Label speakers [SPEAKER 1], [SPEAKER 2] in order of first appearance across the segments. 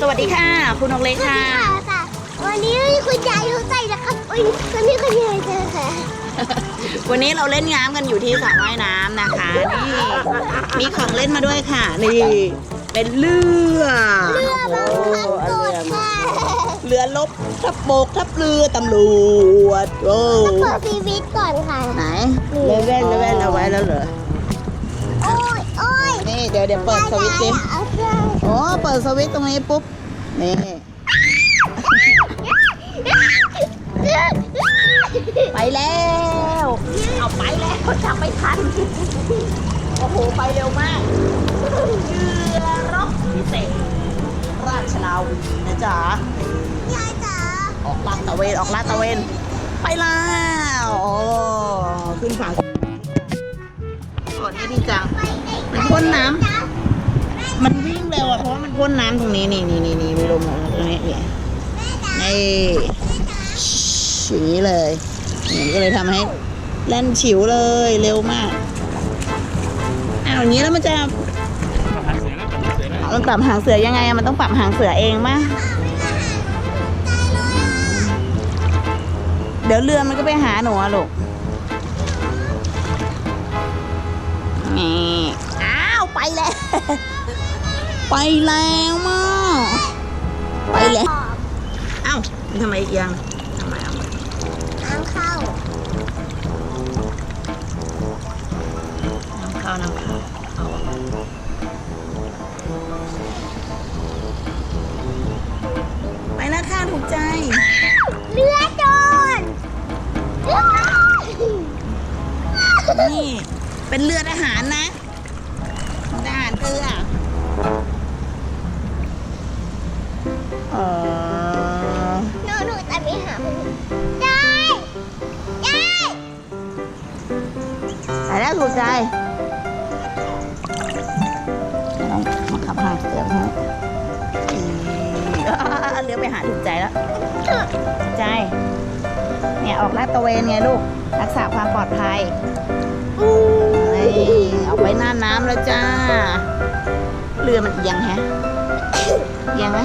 [SPEAKER 1] สวัสดีค่ะ คุณนกเล็กค่ะ
[SPEAKER 2] ค่ะวันนี้คุณยายเขาใจนะครับวันนี้วันนี้คุณยายเจอค่ะ
[SPEAKER 1] วันนี้เราเล่นน้ำกันอยู่ที่สระว่ายน้ำนะคะ นี่มีของเล่นมาด้วยค่ะ นี่ เป็นเรือ
[SPEAKER 2] เรือบังคับ
[SPEAKER 1] โอ้
[SPEAKER 2] ก
[SPEAKER 1] เรื
[SPEAKER 2] ด
[SPEAKER 1] อ
[SPEAKER 2] ค่ะ
[SPEAKER 1] เรือลบทับโบกทับเรือตำรวจโอ้
[SPEAKER 2] เปิดชีวิตก่อนค่ะ
[SPEAKER 1] ไหนเลเว่นเลเว่นเอาไว้แล้วเหรอ
[SPEAKER 2] โอ้ยโอ้ย
[SPEAKER 1] นี่ เดี๋ยวเดี๋ยวเปิดสวิตช์สิโอ้เปิดสวิตช์ตรงนี้ปุ๊บ นี่ ไปแล้ว เอาไปแล้วจับไม่ทัน โอ้โห ไปเร็วมากเรือรบพิเศษราชนาวีนะจ๊ะ
[SPEAKER 2] ยายจ๋า
[SPEAKER 1] ออกลาดตะเวน ออกลาดตะเวน ไปแล้ว โอ้ ขึ้นฝั่งก่อนนี้ดีจังมัน พ่นน้ำมันวิ่งเร็วอะเพราะมันพ่นน้ำตรงนี้นี่นี่นี่นี่มีลมตรงนี้นี่นี่ฉีเลยนี่ก็เลยทำให้แล่นฉิวเลยเร็วมากอ้าวอย่างนี้แล้วมันจะมันปรับหางเสือยังไงอะมันต้องปรับหางเสือเองมะเดี๋ยวเรือมันก็ไปหาหนูอะลูก แล้ว ไปแล้วมากไปแล้วเอ้ามันทำไมเอียงทำไมเอา
[SPEAKER 2] น้ำเข้า
[SPEAKER 1] น้ำเข้าน้ำเข้าเอาไปแล้วค่ะถูกใจ
[SPEAKER 2] เรือโดน
[SPEAKER 1] นี่ เป็นเรือทหารนะ ทหารเรือเออ
[SPEAKER 2] หนูหนูจะไปหาคุณยายยาย
[SPEAKER 1] ไปแล้วถูกใจต้องมาขับหางเสือให้อืมเรือไปหาถูกใจแล้วถูกใจ เนี่ยออกลาดตระเวนไงลูก รักษาความปลอดภัย
[SPEAKER 2] อู้
[SPEAKER 1] นี่ออกไปหน้าน้ำแล้วจ้า เรือมันเอียงแฮะเอียงไหม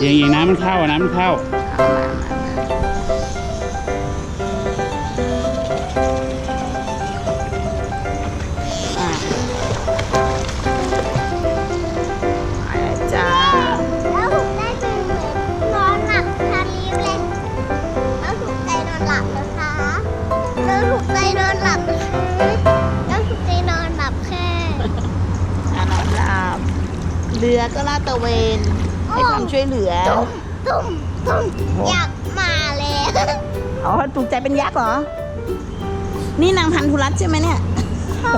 [SPEAKER 3] อย่างอย่างน้ำมันเข้าอะน้ำมันเข้า
[SPEAKER 1] เอามามา
[SPEAKER 2] เรือก็ลา
[SPEAKER 1] ดตระเวนให้ความช่วยเหลือ
[SPEAKER 2] ตุ้มตุ้มตุ้มอยากมาเลย
[SPEAKER 1] อ๋อถูกใจเป็นยักษ์เหรอ นี่นางพันธุรัตน์ใช่ไหมเนี่ย
[SPEAKER 2] ใช่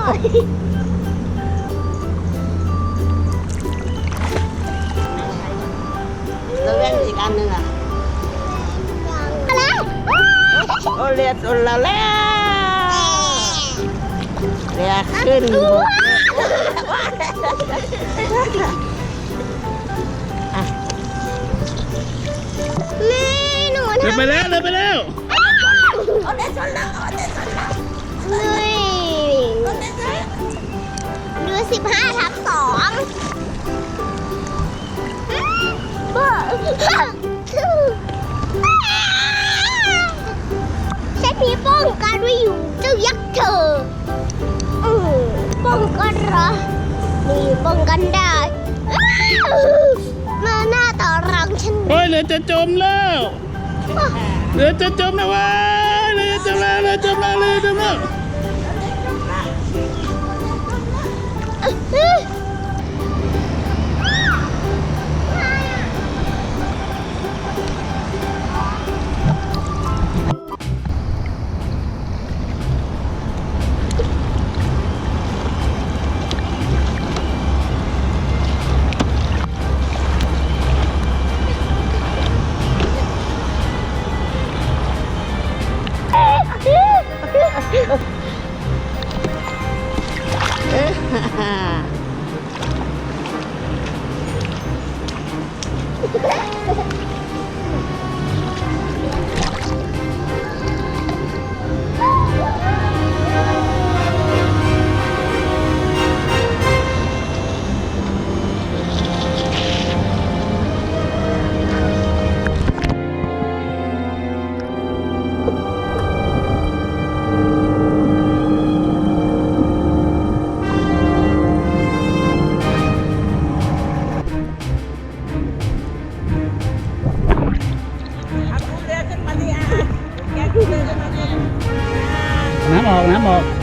[SPEAKER 1] แล้วแว่นอีกอันหนึ่งอะ
[SPEAKER 2] มาแล้ว
[SPEAKER 1] โอเรียนโอลาแล้วเรียกขึ้นบก
[SPEAKER 3] เดินไปแล้วเดินไปแล้ว
[SPEAKER 1] เอาเด็ดสนแล้วเอาเด็ดสนแล้ว
[SPEAKER 2] เลยเรือสิบห้าทับสองบ้าใช้ผีป้องกันไว้อยู่เจ้ายักษ์เธออืมป้องกันเหรอนี่ป้องกันได้อ้าวมาหน้าต่อรังฉัน
[SPEAKER 3] โอ้ยเรือจะจมแล้ว เรือจะจมแล้วเว้ยเรือจะจมแล้วเรือจมแล้วเรือจมแล้ว up.